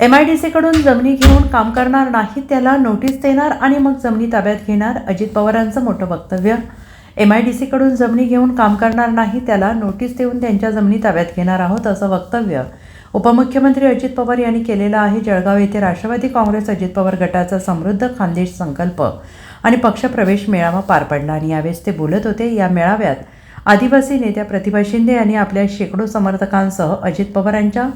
M I D सीकडून जमिनी घेऊन काम करणार नाही त्याला नोटीस देणार आणि मग जमिनी ताब्यात घेणार अजित पवारांचं मोठं वक्तव्य. एम आय डी सीकडून जमिनी घेऊन काम करणार नाही त्याला नोटीस देऊन त्यांच्या जमिनी ताब्यात घेणार आहोत असं वक्तव्य. उपमुख्यमंत्री अजित पवार यांनी केलेलं आहे जळगाव येथे राष्ट्रवादी काँग्रेस अजित पवार गटाचा समृद्ध खानदेश संकल्प आणि पक्षप्रवेश मेळावा पार पडला आणि यावेळेस ते बोलत होते या मेळाव्यात आदिवासी नेत्या प्रतिभा शिंदे यांनी आपल्या शेकडो समर्थकांसह अजित पवारांच्या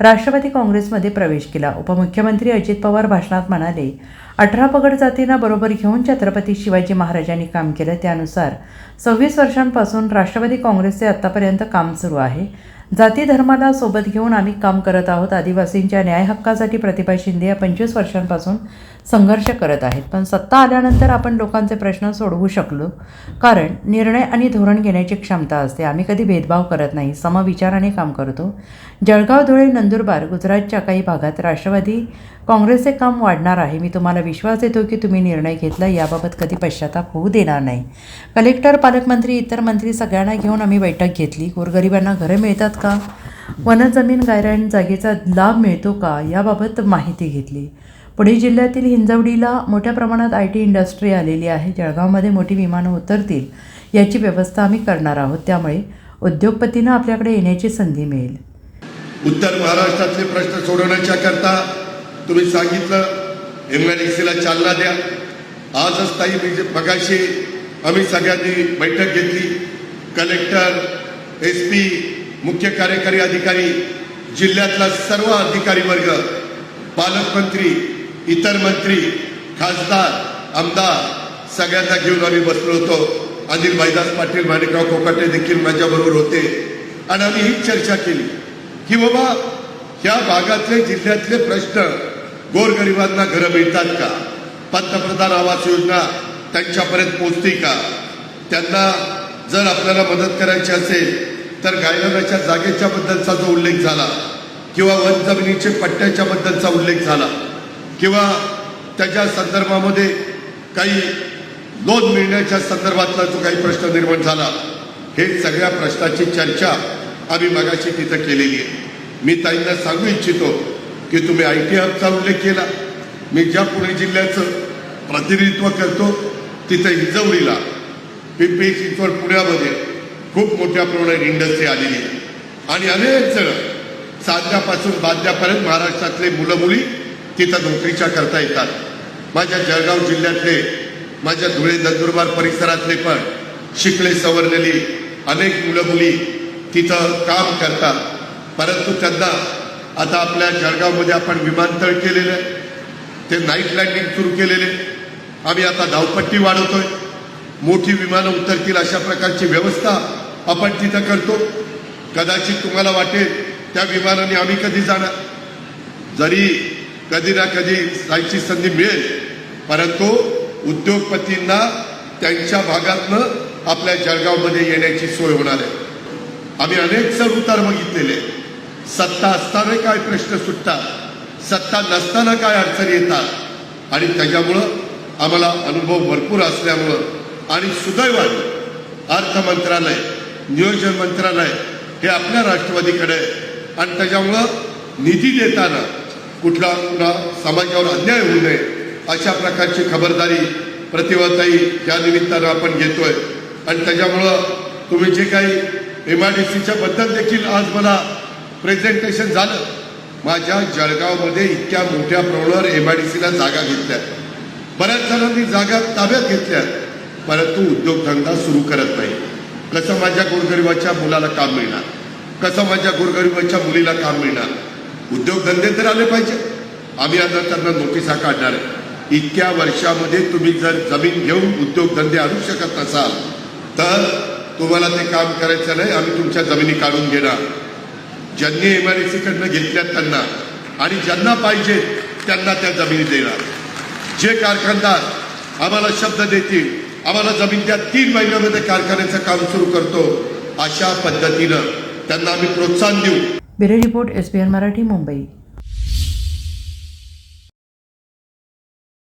राष्ट्रवादी काँग्रेसमध्ये प्रवेश केला. उपमुख्यमंत्री अजित पवार भाषणात म्हणाले अठरा पगड जातींना बरोबर घेऊन छत्रपती शिवाजी महाराजांनी काम केलं. त्यानुसार सव्वीस वर्षांपासून राष्ट्रवादी काँग्रेसचे आत्तापर्यंत काम सुरू आहे. जाती धर्माला सोबत घेऊन आम्ही काम करत आहोत. आदिवासींच्या न्याय हक्कासाठी प्रतिभा शिंदे या पंचवीस वर्षांपासून संघर्ष करत आहेत. पण सत्ता आल्यानंतर आपण लोकांचे प्रश्न सोडवू शकलो. कारण निर्णय आणि धोरण घेण्याची क्षमता असते. आम्ही कधी भेदभाव करत नाही. समविचाराने काम करतो. जळगाव धुळे नंदुरबार गुजरातच्या काही भागात राष्ट्रवादी काँग्रेसचे काम वाढणार आहे. मी तुम्हाला विश्वास देतो की तुम्ही निर्णय घेतला. याबाबत कधी पश्चाताप होऊ देणार नाही. कलेक्टर पालकमंत्री इतर मंत्री सगळ्यांना घेऊन आम्ही बैठक घेतली. गोरगरिबांना घरं मिळतात का? वनजमीन गायरान जागेचा लाभ मिळतो का? याबाबत माहिती घेतली. पुणे जिल्ह्यातील हिंजवडीला मोठ्या प्रमाणात आय टी इंडस्ट्री आलेली आहे. जळगावमध्ये मोठी विमानं उतरतील याची व्यवस्था आम्ही करणार आहोत. त्यामुळे उद्योगपतींना आपल्याकडे येण्याची संधी मिळेल. उत्तर महाराष्ट्रातले प्रश्न सोडवण्याच्या करता तुम्ही सांगितलं एम सीला चालना द्या. आजच ताई मगाशी आम्ही सगळ्यांनी बैठक घेतली. कलेक्टर एस पी मुख्य कार्यकारी अधिकारी जिल्ह्यातला सर्व अधिकारी वर्ग पालकमंत्री इतर मंत्री खासदार आमदार सगळ्यांना घेऊन आम्ही बसलो होतो. अनिल भाईदास पाटील माणिकराव कोकाटे देखील माझ्याबरोबर होते. आणि आम्ही ही चर्चा केली की बाबा या भागातले जिल्ह्यातले प्रश्न गोरगरिबांना घरं मिळतात का? पंतप्रधान आवास योजना त्यांच्यापर्यंत पोहोचते का? त्यांना जर आपल्याला मदत करायची असेल तर गायनाच्या जागेच्या बद्दलचा जो उल्लेख झाला किंवा वन जमिनीचे पट्ट्याच्या बद्दलचा उल्लेख झाला किंवा त्याच्या संदर्भामध्ये काही लोन मिळण्याच्या संदर्भातला जो काही प्रश्न निर्माण झाला हे सगळ्या प्रश्नाची चर्चा आम्ही मगाशी तिथं केलेली आहे. मी ताईंना सांगू इच्छितो की तुम्ही आय टी हबचा उल्लेख केला मी ज्या पुणे जिल्ह्याचं प्रतिनिधित्व करतो तिथं हिंजवडीला पिंपरी चिंचवड पुण्यामध्ये खूप मोठ्या प्रमाणात इंडस्ट्री आलेली आहे. आणि अनेक जण साध्यापासून बाध्यापर्यंत महाराष्ट्रातले मुलं मुली तिथं नोकरीच्या करता येतात. माझ्या जळगाव जिल्ह्यातले माझ्या धुळे नंदुरबार परिसरातले पण शिकले सवरलेली अनेक मुलं मुली तिथं काम करतात. परंतु त्यांना आता आपल्या जळगावमध्ये आपण विमानतळ केलेलं आहे. ते नाईट लँडिंग सुरू केलेले आम्ही आता धावपट्टी वाढवतोय. मोठी विमानं उतरतील अशा प्रकारची व्यवस्था आपण तिथं करतो. कदाचित तुम्हाला वाटेल त्या विमानाने आम्ही कधी जाणार? जरी कधी ना कधी जायची संधी मिळेल परंतु उद्योगपतींना त्यांच्या भागातनं आपल्या जळगावमध्ये येण्याची सोय होणार आहे. आम्ही अनेक सर उतार बघितलेले सत्ता असताना काय प्रश्न सुटतात? सत्ता नसताना काय अडचणी येतात? आणि त्याच्यामुळं आम्हाला अनुभव भरपूर असल्यामुळं आणि सुदैवाने अर्थ मंत्रालय नियोजन मंत्रालय हे आपल्या राष्ट्रवादीकडे आहे. आणि त्याच्यामुळं निधी देताना कुठला कुठला समाजावर अन्याय होऊ नये अशा प्रकारची खबरदारी प्रतिभाताई या निमित्तानं आपण घेतोय. आणि त्याच्यामुळं तुम्ही जे काही एम आय डी सीच्या बद्दल देखील आज मला प्रेझेंटेशन झालं माझ्या जळगावमध्ये इतक्या मोठ्या प्रमाणावर एम आय डी सीला जागा घेतल्या. बऱ्याच जणांनी जागा ताब्यात घेतल्या. परंतु उद्योगधंदा सुरू करत नाही. कसं माझ्या गोरगरिबाच्या मुलाला काम मिळणार? कसं माझ्या गोरगरिबाच्या मुलीला काम मिळणार? उद्योगधंदे तर आले पाहिजे. आम्ही आता त्यांना नोटिसा काढणार आहे. इतक्या वर्षामध्ये तुम्ही जर जमीन घेऊन उद्योगधंदे आणू शकत नसाल तर तुम्हाला ते काम करायचं नाही आम्ही तुमच्या जमिनी काढून घेणार. ज्यांनी एम आय सीकडनं घेतल्या त्यांना आणि ज्यांना पाहिजे त्यांना त्या जमिनी देणार. जे कारखानदार आम्हाला शब्द देतील आम्हाला जमीन त्या तीन महिन्यामध्ये कारखान्याचं काम सुरू करतो. अशा पद्धतीनं त्यांना आम्ही प्रोत्साहन देऊ. Bureau report S N Marathi Mumbai.